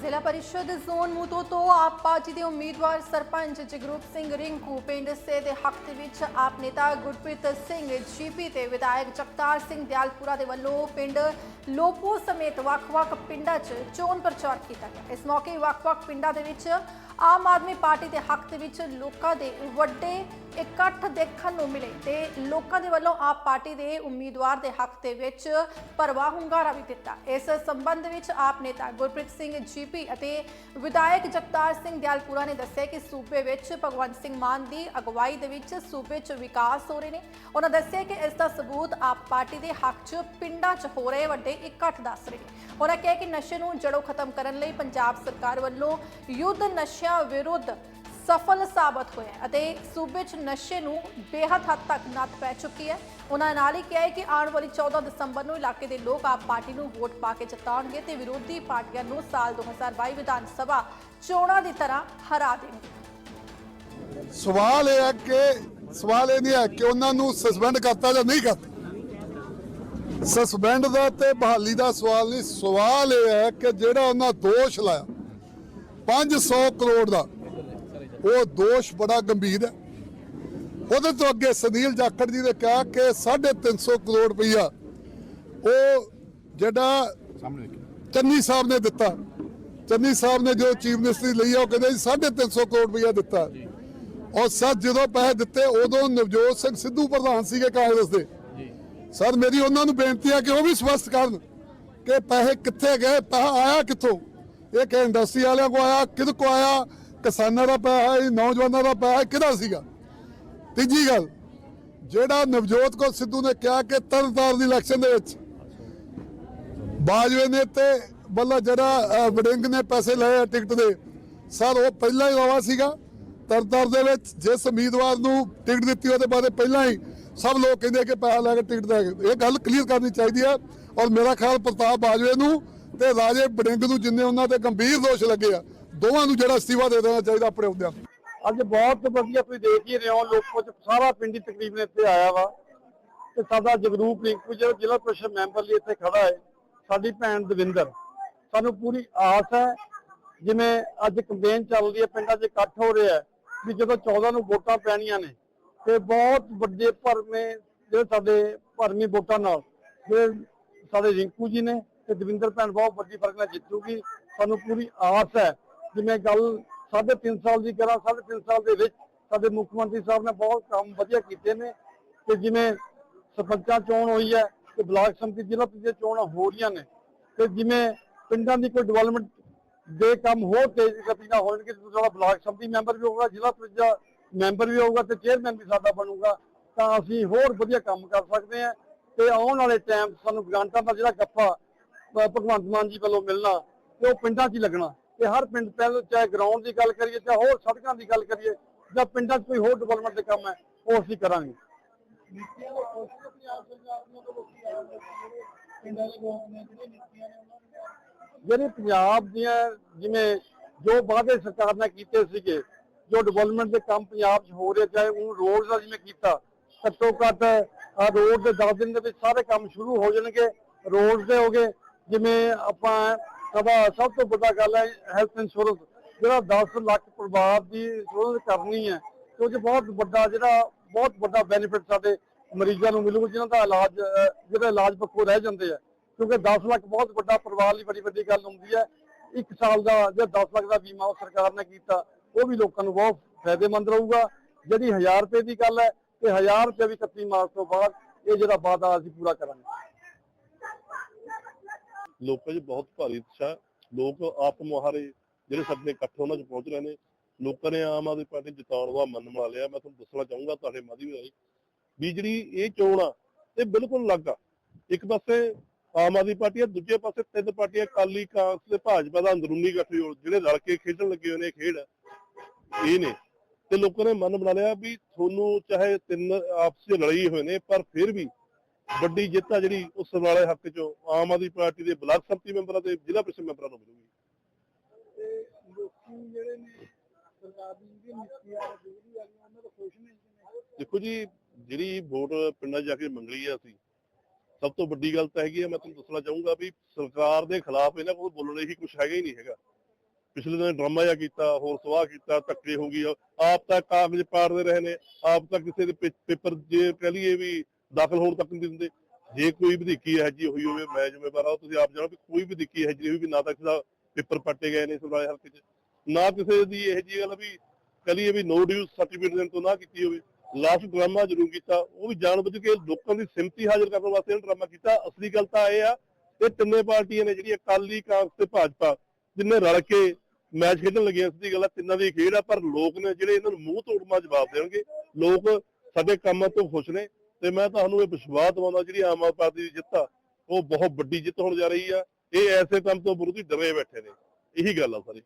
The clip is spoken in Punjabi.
ਜ਼ਿਲ੍ਹਾ ਪਰਿਸ਼ਦ ਜ਼ੋਨ ਮੂਤੋ ਤੋਂ ਆਪ ਪਾਰਟੀ ਦੇ ਉਮੀਦਵਾਰ ਸਰਪੰਚ ਜਗਰੂਪ ਸਿੰਘ ਰਿੰਕੂ, ਪਿੰਡ ਸੇ ਦੇ ਹੱਕ ਦੇ ਵਿੱਚ ਆਪ ਨੇਤਾ ਗੁਰਪ੍ਰੀਤ ਸਿੰਘ ਜੀਪੀ ਤੇ ਵਿਧਾਇਕ ਜਗਤਾਰ ਸਿੰਘ ਦਿਆਲਪੁਰਾ ਦੇ ਵੱਲੋਂ ਪਿੰਡ ਲੋਪੋ ਸਮੇਤ ਵੱਖ-ਵੱਖ ਪਿੰਡਾਂ 'ਚ ਚੋਣ ਪ੍ਰਚਾਰ ਕੀਤਾ ਗਿਆ। ਇਸ ਮੌਕੇ ਵੱਖ-ਵੱਖ ਪਿੰਡਾਂ ਦੇ ਵਿੱਚ ਆਮ ਆਦਮੀ ਪਾਰਟੀ ਦੇ ਹੱਕ ਦੇ ਵਿੱਚ ਲੋਕਾਂ ਦੇ ਵੱਡੇ ਇਕੱਠ ਦੇਖਣ ਨੂੰ ਮਿਲੇ ਤੇ ਲੋਕਾਂ ਦੇ ਵੱਲੋਂ ਆਪ ਪਾਰਟੀ ਦੇ ਉਮੀਦਵਾਰ ਦੇ ਹੱਕ ਦੇ ਵਿੱਚ ਭਰਵਾ ਹੁੰਗਾਰਾ ਵੀ ਦਿੱਤਾ। ਇਸ ਸੰਬੰਧ ਵਿੱਚ ਆਪ ਨੇਤਾ ਗੁਰਪ੍ਰੀਤ ਸਿੰਘ ਜੀਪੀ ਅਤੇ ਵਿਧਾਇਕ ਜਗਤਾਰ ਸਿੰਘ ਦਿਆਲਪੁਰਾ ਨੇ ਦੱਸਿਆ ਕਿ ਸੂਬੇ ਵਿੱਚ ਭਗਵੰਤ ਸਿੰਘ ਮਾਨ ਦੀ ਅਗਵਾਈ ਦੇ ਵਿੱਚ ਸੂਬੇ 'ਚ ਵਿਕਾਸ ਹੋ ਰਹੇ ਨੇ। ਉਹਨਾਂ ਦੱਸਿਆ ਕਿ ਇਸ ਦਾ ਸਬੂਤ ਆਪ ਪਾਰਟੀ ਦੇ ਹੱਕ 'ਚ, ਪਿੰਡਾਂ 'ਚ ਹੋ ਰਹੇ ਵੱਡੇ ਇਕੱਠ ਦੱਸ ਰਹੇ ਨੇ। ਉਹਨਾਂ ਕਿਹਾ ਕਿ ਨਸ਼ੇ ਨੂੰ ਜੜੋਂ ਖਤਮ ਕਰਨ ਲਈ ਪੰਜਾਬ ਸਰਕਾਰ ਵੱਲੋਂ ਯੁੱਧ ਨਸ਼ਿਆਂ ਵਿਰੁੱਧ ਸਫਲ ਸਾਬਤ ਹੋਇਆ ਹੈ ਅਤੇ ਸੂਬੇ 'ਚ ਨਸ਼ੇ ਨੂੰ ਬੇਹੱਦ ਹੱਦ ਤੱਕ ਨੱਥ ਪੈ ਚੁੱਕੀ ਹੈ। ਉਹਨਾਂ ਨਾਲ ਹੀ ਕਿਹਾ ਹੈ ਕਿ ਆਉਣ ਵਾਲੀ 14 ਦਸੰਬਰ ਨੂੰ ਇਲਾਕੇ ਦੇ ਲੋਕ ਆਪ ਪਾਰਟੀ ਨੂੰ ਵੋਟ ਪਾ ਕੇ ਜਿਤਾਉਣਗੇ ਤੇ ਵਿਰੋਧੀ ਪਾਰਟੀਆਂ ਨੂੰ ਸਾਲ 2022 ਵਿਧਾਨ ਸਭਾ ਚੋਣਾਂ ਦੀ ਤਰ੍ਹਾਂ ਹਰਾ ਦੇਣਗੇ। ਸਵਾਲ ਇਹ ਹੈ ਕਿ, ਸਵਾਲ ਇਹ ਨਹੀਂ ਹੈ ਕਿ ਉਹਨਾਂ ਨੂੰ ਸਸਪੈਂਡ ਕਰਤਾ ਜਾਂ ਨਹੀਂ ਕਰਤਾ। ਸਸਪੈਂਡ ਦਾ ਤੇ ਬਹਾਲੀ ਦਾ ਸਵਾਲ ਨਹੀਂ, ਸਵਾਲ ਇਹ ਹੈ ਕਿ ਜਿਹੜਾ ਉਹਨਾਂ ਦੋਸ਼ ਲਾਇਆ 500 ਕਰੋੜ ਦਾ ਉਹ ਦੋਸ਼ ਬੜਾ ਗੰਭੀਰ ਹੈ। ਉਹਦੇ ਤੋਂ ਅੱਗੇ ਸੁਨੀਲ ਜਾਖੜ ਜੀ ਨੇ ਕਿਹਾ ਕਿ 350 ਕਰੋੜ ਰੁਪਈਆ ਉਹ ਜਿਹੜਾ ਚੰਨੀ ਸਾਹਿਬ ਨੇ ਦਿੱਤਾ। ਚੰਨੀ ਸਾਹਿਬ ਨੇ ਜੋ ਚੀਫ ਮਿਨਿਸਟਰੀ ਲਈ ਆ ਉਹ ਕਹਿੰਦੇ ਜੀ 350 ਕਰੋੜ ਰੁਪਈਆ ਦਿੱਤਾ। ਔਰ ਸਰ ਜਦੋਂ ਪੈਸੇ ਦਿੱਤੇ ਉਦੋਂ ਨਵਜੋਤ ਸਿੰਘ ਸਿੱਧੂ ਪ੍ਰਧਾਨ ਸੀਗੇ ਕਾਂਗਰਸ ਦੇ। ਸਰ ਮੇਰੀ ਉਹਨਾਂ ਨੂੰ ਬੇਨਤੀ ਹੈ ਕਿ ਉਹ ਵੀ ਸਪਸ਼ਟ ਕਰਨ ਕਿ ਪੈਸੇ ਕਿੱਥੇ ਗਏ ਪੈਸਾ ਆਇਆ ਕਿੱਥੋਂ? ਇਹ ਕਿ ਇੰਡਸਟਰੀ ਵਾਲਿਆਂ ਕੋ ਆਇਆ ਕਿਹਦੇ ਕੋ ਆਇਆ? ਕਿਸਾਨਾਂ ਦਾ ਪੈਸਾ ਹੈ ਨੌਜਵਾਨਾਂ ਦਾ ਪੈਸਾ ਕਿਹਦਾ ਸੀਗਾ? ਤੀਜੀ ਗੱਲ ਜਿਹੜਾ ਨਵਜੋਤ ਕੋ ਸਿੱਧੂ ਨੇ ਕਿਹਾ ਕਿ ਤਰਨਤਾਰਨ ਦੀ ਇਲੈਕਸ਼ਨ ਦੇ ਵਿੱਚ ਬਾਜਵੇ ਨੇ ਤੇ ਬੱਲਾ ਜਿਹੜਾ ਅਹ, ਵੜਿੰਗ ਨੇ ਪੈਸੇ ਲਏ ਟਿਕਟ ਦੇ ਸਰ ਉਹ ਪਹਿਲਾਂ ਹੀ ਰਵਾ ਸੀਗਾ। ਤਰਨਤਾਰ ਦੇ ਵਿੱਚ ਜਿਸ ਉਮੀਦਵਾਰ ਨੂੰ ਟਿਕਟ ਦਿੱਤੀ ਉਹਦੇ ਬਾਰੇ ਪਹਿਲਾਂ ਹੀ ਸਭ ਲੋਕ ਕਹਿੰਦੇ ਕਿ ਪੈਸਾ ਲੈ ਕੇ ਟਿਕਟ ਦੇ ਇਹ ਗੱਲ ਕਲੀਅਰ ਕਰਨੀ ਚਾਹੀਦੀ ਹੈ ਔਰ ਮੇਰਾ ਖਿਆਲ ਪ੍ਰਤਾਪ ਬਾਜਵੇ ਨੂੰ ਤੇ ਰਾਜੇ ਵੜਿੰਗ ਨੂੰ ਜਿੰਨੇ ਉਹਨਾਂ ਤੇ ਗੰਭੀਰ ਦੋਸ਼ ਲੱਗੇ ਆ ਦੋਵਾਂ ਨੂੰ ਜਿਹੜਾ ਅਸਤੀਫਾ ਦੇ ਦੇਣਾ ਚਾਹੀਦਾ ਆਪਣੇ ਅਹੁਦਿਆਂ ਅੱਜ ਬਹੁਤ ਵਧੀਆ ਤੁਸੀਂ ਦੇਖ ਹੀ ਰਹੇ ਹੋ, ਲੋਕੋ ਚ ਸਾਰਾ ਪਿੰਡ ਹੀ ਤਕਰੀਬਨ ਇੱਥੇ ਆਇਆ ਵਾ। ਤੇ ਸਾਡਾ ਜਗਰੂਪ ਰਿੰਕੂ ਜਿਹੜਾ ਜ਼ਿਲ੍ਹਾ ਪ੍ਰੀਸ਼ਦ ਮੈਂਬਰ ਲਈ ਇੱਥੇ ਖੜਾ ਹੈ, ਸਾਡੀ ਭੈਣ ਦਵਿੰਦਰ। ਸਾਨੂੰ ਪੂਰੀ ਆਸ ਹੈ, ਜਿਵੇਂ ਅੱਜ ਕੰਪੇਨ ਚੱਲ ਰਹੀ ਹੈ, ਪਿੰਡਾਂ 'ਚ ਇਕੱਠ ਹੋ ਰਿਹਾ ਹੈ, ਵੀ ਜਦੋਂ 14 ਨੂੰ ਵੋਟਾਂ ਪੈਣੀਆਂ ਨੇ, ਤੇ ਬਹੁਤ ਵੱਡੇ ਭਰਮੇ ਜਿਹੜੇ ਸਾਡੇ ਭਰਮੀ ਵੋਟਾਂ ਨਾਲ ਜਿਹੜੇ ਸਾਡੇ ਰਿੰਕੂ ਜੀ ਨੇ ਤੇ ਦਵਿੰਦਰ ਭੈਣ ਬਹੁਤ ਵੱਡੀ ਫ਼ਰਕ ਨਾਲ ਜਿੱਤੂਗੀ, ਸਾਨੂੰ ਪੂਰੀ ਆਸ ਹੈ। ਜਿਵੇਂ ਗੱਲ ਸਾਢੇ ਤਿੰਨ ਸਾਲ ਦੀ ਕਰਾਂ, ਸਾਢੇ ਤਿੰਨ ਸਾਲ ਦੇ ਵਿੱਚ ਸਾਡੇ ਮੁੱਖ ਮੰਤਰੀ ਸਾਹਿਬ ਨੇ ਬਹੁਤ ਕੰਮ ਵਧੀਆ ਕੀਤੇ ਨੇ ਤੇ ਜਿਵੇਂ ਸਰਪੰਚਾਂ ਚੋਣ ਹੋਈ ਹੈ ਤੇ ਬਲਾਕ ਸੰਮਤੀ ਜ਼ਿਲ੍ਹਾ ਪ੍ਰੀਸ਼ਦ ਚੋਣਾਂ ਹੋ ਰਹੀਆਂ ਨੇ ਤੇ ਜਿਵੇਂ ਪਿੰਡਾਂ ਦੀ ਕੋਈ ਡਿਵੈਲਪਮੈਂਟ ਦੇ ਕੰਮ ਹੋਰ ਤੇਜ਼ ਗਤੀ ਨਾਲ ਹੋਣਗੇ ਤੇ ਸਾਡਾ ਬਲਾਕ ਸੰਮਤੀ ਮੈਂਬਰ ਵੀ ਹੋਊਗਾ, ਜ਼ਿਲ੍ਹਾ ਪ੍ਰੀਸ਼ਦ ਮੈਂਬਰ ਵੀ ਹੋਊਗਾ ਤੇ ਚੇਅਰਮੈਨ ਵੀ ਸਾਡਾ ਬਣੂਗਾ, ਤਾਂ ਅਸੀਂ ਹੋਰ ਵਧੀਆ ਕੰਮ ਕਰ ਸਕਦੇ ਹਾਂ ਤੇ ਆਉਣ ਵਾਲੇ ਟਾਈਮ ਸਾਨੂੰ ਗ੍ਰਾਂਟਾਂ ਦਾ ਜਿਹੜਾ ਗੱਫਾ ਭਗਵੰਤ ਮਾਨ ਜੀ ਵੱਲੋਂ ਮਿਲਣਾ, ਤੇ ਉਹ ਪਿੰਡਾਂ 'ਚ ਹੀ ਲੱਗਣਾ। ਤੇ ਹਰ ਪਿੰਡ ਪਹਿਲ ਚਾਹੇ ਗਰਾਊਂਡ ਦੀ ਗੱਲ ਕਰੀਏ ਚਾਹੇ ਹੋਰ ਸੜਕਾਂ ਦੀ ਗੱਲ ਕਰੀਏ ਜਾਂ ਪਿੰਡਾਂ 'ਚ ਕੋਈ ਹੋਰ ਡਿਵੈਲਪਮੈਂਟ ਦੇ ਕੰਮ ਹੈ ਉਹ ਅਸੀਂ ਕਰਾਂਗੇ। ਜਿਹੜੇ ਪੰਜਾਬ ਦੀਆਂ ਜਿਵੇਂ ਜੋ ਵਾਅਦੇ ਸਰਕਾਰ ਨੇ ਕੀਤੇ ਸੀਗੇ ਜੋ ਡਿਵੈਲਪਮੈਂਟ ਦੇ ਕੰਮ ਪੰਜਾਬ 'ਚ ਹੋ ਰਹੇ ਚਾਹੇ ਉਹ ਰੋਡ ਦਾ ਜਿਵੇਂ ਕੀਤਾ ਘੱਟੋ ਘੱਟ ਆ ਰੋਡ ਦੇ 10 ਦਿਨ ਦੇ ਵਿੱਚ ਸਾਰੇ ਕੰਮ ਸ਼ੁਰੂ ਹੋ ਜਾਣਗੇ ਰੋਡ ਦੇ ਹੋਗੇ ਜਿਵੇਂ ਆਪਾਂ ਸਭਾ, ਸਭ ਤੋਂ ਵੱਡਾ ਗੱਲ ਹੈ ਹੈਲਥ ਇੰਸ਼ੋਰੈਂਸ ਜਿਹੜਾ 10 ਲੱਖ ਪਰਿਵਾਰ ਦੀ ਇੰਸ਼ੋਰੈਂਸ ਕਰਨੀ ਹੈ, ਤੇ ਬਹੁਤ ਵੱਡਾ ਜਿਹੜਾ, ਬਹੁਤ ਵੱਡਾ ਬੈਨੀਫਿਟ ਸਾਡੇ ਮਰੀਜ਼ਾਂ ਨੂੰ ਮਿਲੂਗਾ, ਜਿਨ੍ਹਾਂ ਦਾ ਇਲਾਜ ਜਿਹੜਾ ਇਲਾਜ ਪੱਖੋਂ ਰਹਿ ਜਾਂਦੇ ਆ। ਕਿਉਂਕਿ 10 ਲੱਖ ਬਹੁਤ ਵੱਡਾ ਪਰਿਵਾਰ ਲਈ ਬੜੀ ਵੱਡੀ ਗੱਲ ਹੁੰਦੀ ਹੈ, ਇੱਕ ਸਾਲ ਦਾ ਜਿਹੜਾ 10 ਲੱਖ ਦਾ ਬੀਮਾ ਉਹ ਸਰਕਾਰ ਨੇ ਕੀਤਾ, ਉਹ ਵੀ ਲੋਕਾਂ ਨੂੰ ਬਹੁਤ ਫਾਇਦੇਮੰਦ ਰਹੂਗਾ। ਜਿਹੜੀ 1000 ਰੁਪਏ ਦੀ ਗੱਲ ਹੈ, ਤੇ 1000 ਰੁਪਏ ਵੀ 31 ਮਾਰਚ ਤੋਂ ਬਾਅਦ ਇਹ ਜਿਹੜਾ ਵਾਅਦਾ ਅਸੀਂ ਪੂਰਾ ਕਰਾਂਗੇ। ਲੋਕਾਂ 'ਚ ਬਹੁਤ ਭਾਰੀ ਉਤਸ਼ਾਹ ਲੋਕ ਆਪ ਮੁਹਾਰੇ ਜਿਹੜੇ ਸਾਡੇ ਇਕੱਠ ਉਹਨਾਂ 'ਚ ਪਹੁੰਚ ਰਹੇ ਨੇ। ਲੋਕਾਂ ਨੇ ਆਮ ਆਦਮੀ ਪਾਰਟੀ ਜਿਤਾਉਣ ਦਾ ਮਨ ਬਣਾ ਲਿਆ। ਮੈਂ ਤੁਹਾਨੂੰ ਦੱਸਣਾ ਚਾਹੂੰਗਾ ਤੁਹਾਡੇ ਮਾਧਿਅਮ ਰਾਹੀਂ ਵੀ ਜਿਹੜੀ ਇਹ ਚੋਣ ਆ, ਇਹ ਬਿਲਕੁਲ ਅਲੱਗ ਆ। ਇੱਕ ਪਾਸੇ ਆਮ ਆਦਮੀ ਪਾਰਟੀ ਆ, ਦੂਜੇ ਪਾਸੇ ਤਿੰਨ ਪਾਰਟੀਆਂ ਕਾਲੀ ਕਾਂਗਰਸ ਤੇ ਭਾਜਪਾ ਦਾ ਅੰਦਰੂਨੀ ਗੱਠਜੋੜ ਜਿਹੜੇ ਰਲ ਕੇ ਖੇਡਣ ਲੱਗੇ ਹੋਏ ਨੇ ਖੇਡ ਇਹ ਨੇ। ਤੇ ਲੋਕਾਂ ਨੇ ਮਨ ਬਣਾ ਲਿਆ ਵੀ ਤੁਹਾਨੂੰ ਚਾਹੇ ਤਿੰਨ ਆਪਸ ਵਿੱਚ ਲੜੇ ਹੋਏ ਨੇ, ਪਰ ਫਿਰ ਵੀ ਵੱਡੀ ਜਿੱਤ ਆ ਜਿਹੜੀ ਉਸ ਵਾਲੇ ਹੱਕ ਚੋਂ ਆਮ ਆਦਮੀ ਪਾਰਟੀ ਦੇ ਬਲਾਕ ਸੰਮਤੀ ਮੈਂਬਰਾਂ ਤੇ ਜ਼ਿਲ੍ਹਾ ਪ੍ਰੀਸ਼ਦ ਮੈਂਬਰਾਂ ਨੂੰ ਮਿਲੂਗੀ। ਤੇ ਲੋਕੀ ਜਿਹੜੇ ਨੇ ਸਰਕਾਰ ਦੀ ਜਿਹੜੀ ਨੀਤੀ ਆ ਬਿਜਲੀ ਵਾਲੀਆਂ ਉਹਨਾਂ ਤੋਂ ਖੁਸ਼ ਨਹੀਂ? ਦੇਖੋ ਜੀ ਜਿਹੜੀ ਵੋਟ ਪਿੰਡਾਂ ਜਾ ਕੇ ਮੰਗਲੀ ਆ ਅਸੀਂ ਸਭ ਤੋਂ ਵੱਡੀ ਗੱਲ ਤਾਂ ਹੈਗੀ ਆ ਮੈਂ ਤੁਹਾਨੂੰ ਦੱਸਣਾ ਚਾਹੂੰਗਾ ਵੀ ਸਰਕਾਰ ਦੇ ਖਿਲਾਫ ਇਹਨਾਂ ਕੋਲ ਬੋਲਣ ਲਈ ਕੁਝ ਹੈਗਾ ਹੀ ਨਹੀਂ ਹੈਗਾ। ਪਿਛਲੇ ਦਿਨ ਡਰਾਮਾ ਜਿਹਾ ਕੀਤਾ ਹੋਰ ਸਵਾਹ ਕੀਤਾ ਧੱਕੇ ਹੋ ਗਈ ਆਪ ਤਾਂ ਕਾਗਜ਼ ਪਾੜਦੇ ਰਹੇ ਨੇ ਆਪ ਤਾਂ ਕਿਸੇ ਦੇ ਪੇਪਰ ਜੇ ਕਹਿ ਲਈਏ ਵੀ ਦਾਖਲ ਹੋਣ ਤੱਕ ਨਹੀਂ ਦਿੰਦੇ। ਜੇ ਕੋਈ ਵਧੀਕੀ ਇਹੋ ਜਿਹੀ ਹੋਈ ਹੋਵੇ, ਮੈਂ ਜ਼ਿੰਮੇਵਾਰ ਹਾਂ, ਤੁਸੀਂ ਆਪ ਜਾਣੋ ਵੀ ਕੋਈ ਵਧੀਕੀ ਇਹੋ ਜਿਹੀ ਵੀ ਨਾ ਤਾਂ ਕਿਸੇ ਦਾ ਪੇਪਰ ਪੱਟੇ ਗਏ ਨੇ ਸਮਰਾਲੇ ਹਲਕੇ 'ਚ, ਨਾ ਕਿਸੇ ਦੀ ਇਹੋ ਜਿਹੀ ਗੱਲ ਵੀ ਕਹਿ ਵੀ ਨੋ ਡਿਊ ਸਰਟੀਫਿਕੇਟ ਦੇਣ ਤੋਂ ਨਾ ਕੀਤੀ ਹੋਵੇ। ਲਾਸਟ ਡਰਾਮਾ ਜ਼ਰੂਰ ਕੀਤਾ, ਉਹ ਵੀ ਜਾਣਬੁੱਝ ਕੇ ਲੋਕਾਂ ਦੀ ਸਿੰਪਤੀ ਹਾਜ਼ਰ ਕਰਨ ਵਾਸਤੇ ਇਹ ਡਰਾਮਾ ਕੀਤਾ। ਅਸਲੀ ਗੱਲ ਤਾਂ ਇਹ ਆ, ਇਹ ਤਿੰਨੇ ਪਾਰਟੀਆਂ ਨੇ ਜਿਹੜੀ ਅਕਾਲੀ ਕਾਂਗਰਸ ਤੇ ਭਾਜਪਾ, ਜਿੰਨੇ ਰਲ ਕੇ ਮੈਚ ਖੇਡਣ ਲੱਗੇ ਇਸ ਗੱਲ ਆ, ਤਿੰਨਾਂ ਦੀ ਖੇਡ ਆ, ਪਰ ਲੋਕ ਨੇ ਜਿਹੜੇ ਇਹਨਾਂ ਨੂੰ ਮੂੰਹ ਤੋੜਮਾ ਜਵਾਬ ਦੇਣਗੇ। ਲੋਕ ਸਾਡੇ ਕੰਮਾਂ ਤੋਂ ਖੁਸ਼ ਨੇ। ਤੇ ਮੈਂ ਤੁਹਾਨੂੰ ਇਹ ਵਿਸ਼ਵਾਸ ਦਿਵਾਉਂਦਾ ਜਿਹੜੀ ਆਮ ਆਦਮੀ ਪਾਰਟੀ ਦੀ ਜਿੱਤ ਆ, ਉਹ ਬਹੁਤ ਵੱਡੀ ਜਿੱਤ ਹੋਣ ਜਾ ਰਹੀ ਆ। ਇਹ ਐਸੇ ਕੰਮ ਤੋਂ ਵਿਰੋਧੀ ਡਰੇ ਬੈਠੇ ਨੇ। ਇਹੀ ਗੱਲ ਆ ਸਾਰੀ।